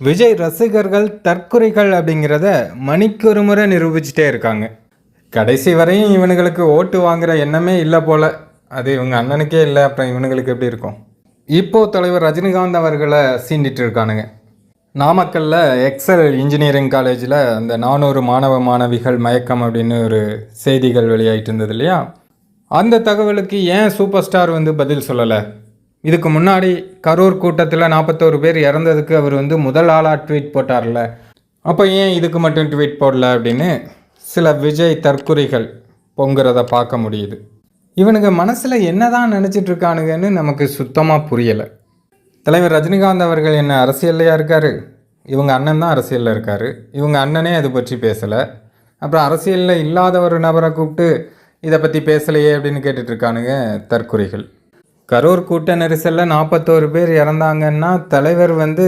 விஜய் ரசிகர்கள் தற்குறைகள் அப்படிங்கிறத மணிக்கொரு முறை நிரூபிச்சிட்டே இருக்காங்க. கடைசி வரையும் இவனுங்களுக்கு ஓட்டு வாங்குகிற எண்ணமே இல்லை போல். அது இவங்க அண்ணனுக்கே இல்லை அப்புறம் இவனுங்களுக்கு எப்படி இருக்கும்? இப்போ தலைவர் ரஜினிகாந்த் அவர்களை சீண்டிட்டு இருக்கானுங்க. நாமக்கல்லில் எக்ஸல் இன்ஜினியரிங் காலேஜில் அந்த நானூறு மாணவ மாணவிகள் மயக்கம் அப்படின்னு ஒரு செய்திகள் வெளியாகிட்டு இருந்தது இல்லையா? அந்த தகவலுக்கு ஏன் சூப்பர் ஸ்டார் வந்து பதில் சொல்லலை? இதுக்கு முன்னாடி கரூர் கூட்டத்தில் நாற்பத்தோரு பேர் இறந்ததுக்கு அவர் வந்து முதல் ஆளாக ட்வீட் போட்டார்ல. அப்போ ஏன் இதுக்கு மட்டும் ட்வீட் போடல அப்படின்னு சில விஜய் தற்குறிகள் பொங்குறத பார்க்க முடியுது. இவனுங்க மனசில் என்னதான் நினச்சிட்டு இருக்கானுங்கன்னு நமக்கு சுத்தமாக புரியலை. தலைவர் ரஜினிகாந்த் அவர்கள் என்ன அரசியல்லையா இருக்கார்? இவங்க அண்ணன் தான் அரசியலில் இருக்கார். இவங்க அண்ணனே அது பற்றி பேசலை. அப்புறம் அரசியலில் இல்லாத ஒரு நபரை கூப்பிட்டு இதை பற்றி பேசலையே அப்படின்னு கேட்டுட்ருக்கானுங்க தற்குறிகள். கரூர் கூட்ட நெரிசலில் நாற்பத்தோரு பேர் இறந்தாங்கன்னா தலைவர் வந்து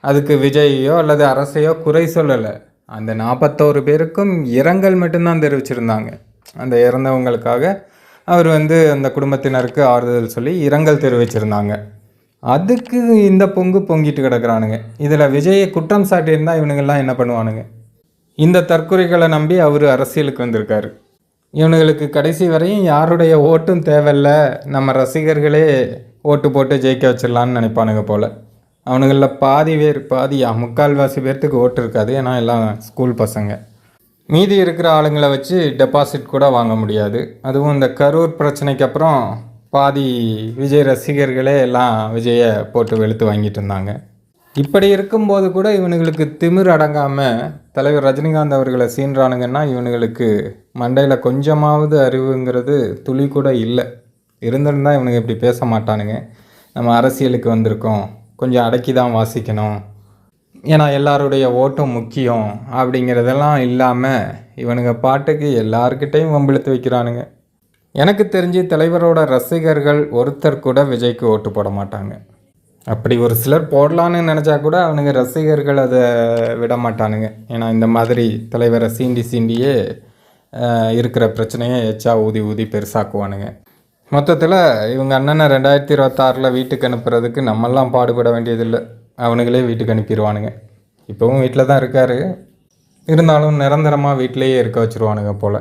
அதுக்கு விஜயையோ அல்லது அரசையோ குறை சொல்லலை. அந்த நாற்பத்தோரு பேருக்கும் இரங்கல் மட்டும்தான் தெரிவிச்சிருந்தாங்க. அந்த இறந்தவங்களுக்காக அவர் வந்து அந்த குடும்பத்தினருக்கு ஆறுதல் சொல்லி இரங்கல் தெரிவிச்சிருந்தாங்க. அதுக்கு இந்த பொங்கு பொங்கிட்டு கிடக்குறானுங்க. இதில் விஜயை குற்றம் சாட்டியிருந்தால் இவனுங்கெல்லாம் என்ன பண்ணுவானுங்க? இந்த தற்கொலைகளை நம்பி அவர் அரசியலுக்கு வந்திருக்காரு. இவனுங்களுக்கு கடைசி வரையும் யாருடைய ஓட்டும் தேவையில்ல. நம்ம ரசிகர்களே ஓட்டு போட்டு ஜெயிக்க வச்சிடலான்னு நினைப்பானுங்க போல். அவனுங்களில் பாதி பேர் பாதி முக்கால்வாசி பேர்த்துக்கு ஓட்டு இருக்காது. ஏன்னா எல்லாம் ஸ்கூல் பசங்க. மீதி இருக்கிற ஆளுங்களை வச்சு டெபாசிட் கூட வாங்க முடியாது. அதுவும் இந்த கரூர் பிரச்சனைக்கு அப்புறம் பாதி விஜய் ரசிகர்களே எல்லாம் விஜயை போட்டு வெளுத்து வாங்கிட்டு இருந்தாங்க. இப்படி இருக்கும்போது கூட இவனுங்களுக்கு திமிர் அடங்காமல் தலைவர் ரஜினிகாந்த் அவர்களை சீன்றானுங்கன்னா இவனுங்களுக்கு மண்டையில் கொஞ்சமாவது அறிவுங்கிறது துளி கூட இல்லை. இருந்திருந்தால் இவனுங்க இப்படி பேச மாட்டானுங்க. நம்ம அரசியலுக்கு வந்திருக்கோம். கொஞ்சம் அடக்கி தான் வாசிக்கணும். ஏன்னா எல்லாருடைய ஓட்டும் முக்கியம். அப்படிங்கிறதெல்லாம் இல்லாமல் இவனுங்க பாட்டுக்கு எல்லார்கிட்டையும் வம்பிழுத்து வைக்கிறானுங்க. எனக்கு தெரிஞ்சு தலைவரோட ரசிகர்கள் ஒருத்தர் கூட விஜய்க்கு ஓட்டு போட மாட்டாங்க. அப்படி ஒரு சிலர் போடலான்னு நினச்சா கூட அவனுங்க ரசிகர்கள் அதை விட மாட்டானுங்க. ஏன்னா இந்த மாதிரி தலைவரை சீண்டி சீண்டியே இருக்கிற பிரச்சனையை எச்சா ஊதி ஊதி பெருசாக்குவானுங்க. மொத்தத்தில் இவங்க அண்ணனை ரெண்டாயிரத்தி இருபத்தாறில் வீட்டுக்கு அனுப்புறதுக்கு நம்மெல்லாம் பாடுபட வேண்டியதில்லை. அவனுங்களே வீட்டுக்கு அனுப்பிடுவானுங்க இப்போவும் வீட்டில் தான் இருக்கார். இருந்தாலும் நிரந்தரமாக வீட்டிலேயே இருக்க வச்சுருவானுங்க போல்.